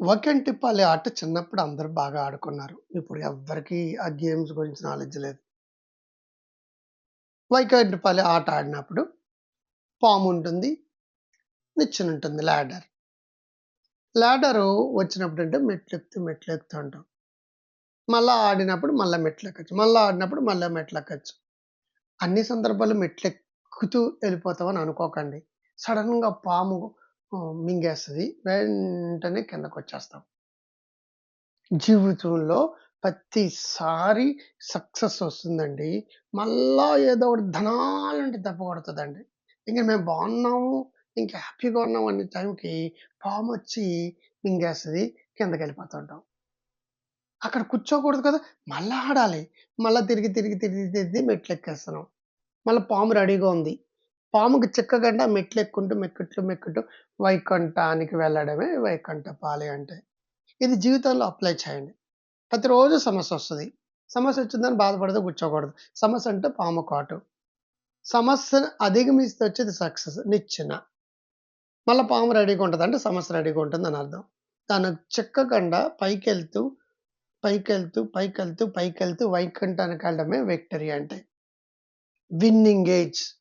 వకంటిప్పాలి ఆట చిన్నప్పుడు అందరూ బాగా ఆడుకున్నారు. ఇప్పుడు ఎవ్వరికీ ఆ గేమ్స్ గురించి నాలెడ్జ్ లేదు. వైకుంఠపాలి ఆట ఆడినప్పుడు పాముంటుంది. నిచ్చెనుంటుంది లాడర్. లాడరు వచ్చినప్పుడంటే మెట్లెక్కుతూ, మెట్లెక్కుతూ ఉంటాం. మళ్ళా ఆడినప్పుడు మళ్ళా మెట్లెక్కొచ్చు. మళ్ళా ఆడినప్పుడు మళ్ళా మెట్లెక్కొచ్చు. అన్ని సందర్భాల్లో మెట్లెక్కుతూ ఎళ్ళిపోతామని అనుకోకండి. సడెన్‌గా పాము మింగేస్తుంది వెంటనే కిందకొచ్చేస్తాం. జీవితంలో ప్రతిసారి సక్సెస్ వస్తుందండి. మళ్ళా ఏదో ఒకటి ధనాలంటే దెబ్బ కొడుతుందండి ఇంకా మేము బాగున్నాము, ఇంకా హ్యాపీగా ఉన్నాం అనే టైంకి పాము వచ్చి మింగేస్తుంది కిందకి కిందకెళ్ళిపోతుంటాం. అక్కడ కూర్చోకూడదు కదా! మళ్ళీ ఆడాలి. మళ్ళీ తిరిగి, తిరిగి, తిరిగి, తిరిగి మెట్లు ఎక్కేస్తున్నాం మళ్ళీ పాము రెడీగా ఉంది. పాముకి చిక్కకుండా మెట్లెక్కుంటూ, మెక్కుట్లు మెక్కుతూ వైకుంఠానికి వెళ్ళడమే వైకుంఠ వైకుంఠపాలి అంటే. ఇది జీవితంలో అప్లై చేయండి. ప్రతిరోజు సమస్య వచ్చిందని బాధపడదో కూర్చోకూడదు. సమస్య అంటే పాము కాటు. సమస్యను అధిగమిస్తే వచ్చేది సక్సెస్. నిచ్చిన మళ్ళీ పాము రెడీగా ఉంటుంది అంటే సమస్య రెడీగా ఉంటుంది అని అర్థం. దానికి చిక్కకుండా పైకెళ్తూ, పైకెళ్తూ, పైకెళ్తూ, పైకెళ్తూ వైకుంఠానికి వెళ్ళడమే విక్టరీ అంటే. Winnowing age.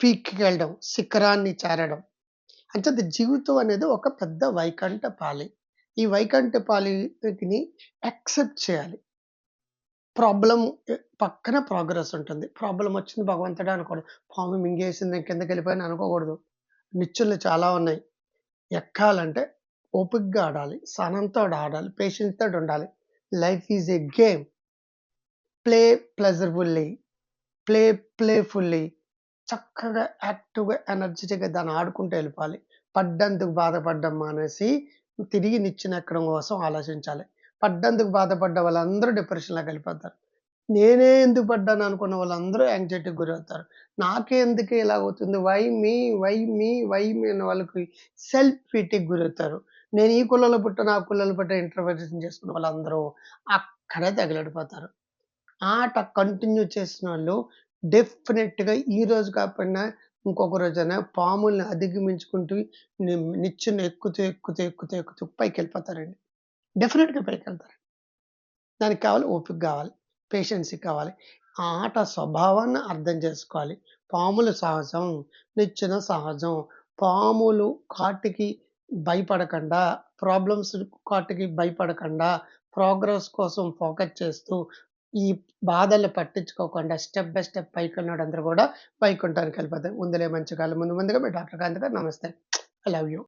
పీక్కి వెళ్ళడం శిఖరాన్ని చేరడం. అంచేత జీవితం అనేది ఒక పెద్ద వైకంఠ పాలి ఈ వైకుంఠపాలిని యాక్సెప్ట్ చేయాలి. ప్రాబ్లం పక్కన ప్రోగ్రెస్ ఉంటుంది. ప్రాబ్లం వచ్చింది భగవంతుడా అనుకోడు పాము మింగేసింది నేను వెళ్ళిపోయిన అనుకోకూడదు. నిచ్చులు చాలా ఉన్నాయి. ఎక్కాలంటే ఓపిక్గా ఆడాలి. సనంతో ఆడాలి. పేషెన్స్తో ఉండాలి. Life is a game. Play pleasurefully. Play playfully. చక్కగా యాక్టివ్‌గా, ఎనర్జెటిక్గా దాన్ని ఆడుకుంటూ వెళ్ళిపోవాలి. పడ్డందుకు బాధపడ్డం మానేసి తిరిగి నిచ్చెన ఎక్కడం కోసం ఆలోచించాలి. పడ్డందుకు బాధపడ్డ వాళ్ళందరూ డిప్రెషన్‌లోకి వెళ్ళిపోతారు. నేనే ఎందుకు పడ్డాను అనుకున్న వాళ్ళందరూ యాంగ్జైటీకి గురవుతారు. నాకే ఎందుకు ఇలా అవుతుంది why me? Why me? Why me? అనే వాళ్ళకి సెల్ఫ్ పిటీకి గురవుతారు. నేను ఈ కులలో పుట్టాను, ఆ కులలో పుట్ట ఇంటర్ప్రిటేషన్ చేసుకున్న వాళ్ళందరూ అక్కడే తగిలడిపోతారు. ఆట కంటిన్యూ చేసిన వాళ్ళు డెఫినెట్‌గా ఈ రోజు కాకుండా ఇంకొక రోజైనా పాముల్ని అధిగమించుకుంటూ ని నిచ్చెన ఎక్కుతూ, ఎక్కుతూ, ఎక్కుతూ, పైకి వెళ్ళిపోతారండి డెఫినెట్‌గా పైకెళ్తారు. దానికి కావాలి ఓపిక కావాలి పేషెన్సీ కావాలి. ఆ ఆట స్వభావాన్ని అర్థం చేసుకోవాలి. పాములు సహజం. నిచ్చెన సహజం. పాములు కాటికి భయపడకుండా ప్రాబ్లమ్స్ కాటికి భయపడకుండా ప్రోగ్రెస్ కోసం ఫోకస్ చేస్తూ, ఈ బాధలు పట్టించుకోకుండా స్టెప్ బై స్టెప్ పైకి ఉన్నోడందరూ కూడా పైకి వైకుంఠానికి వెళ్ళిపోతారు. ముందులే మంచి కాలం ముందు ముందుగా మీ డాక్టర్ కాంతి గారు. నమస్తే. I love you.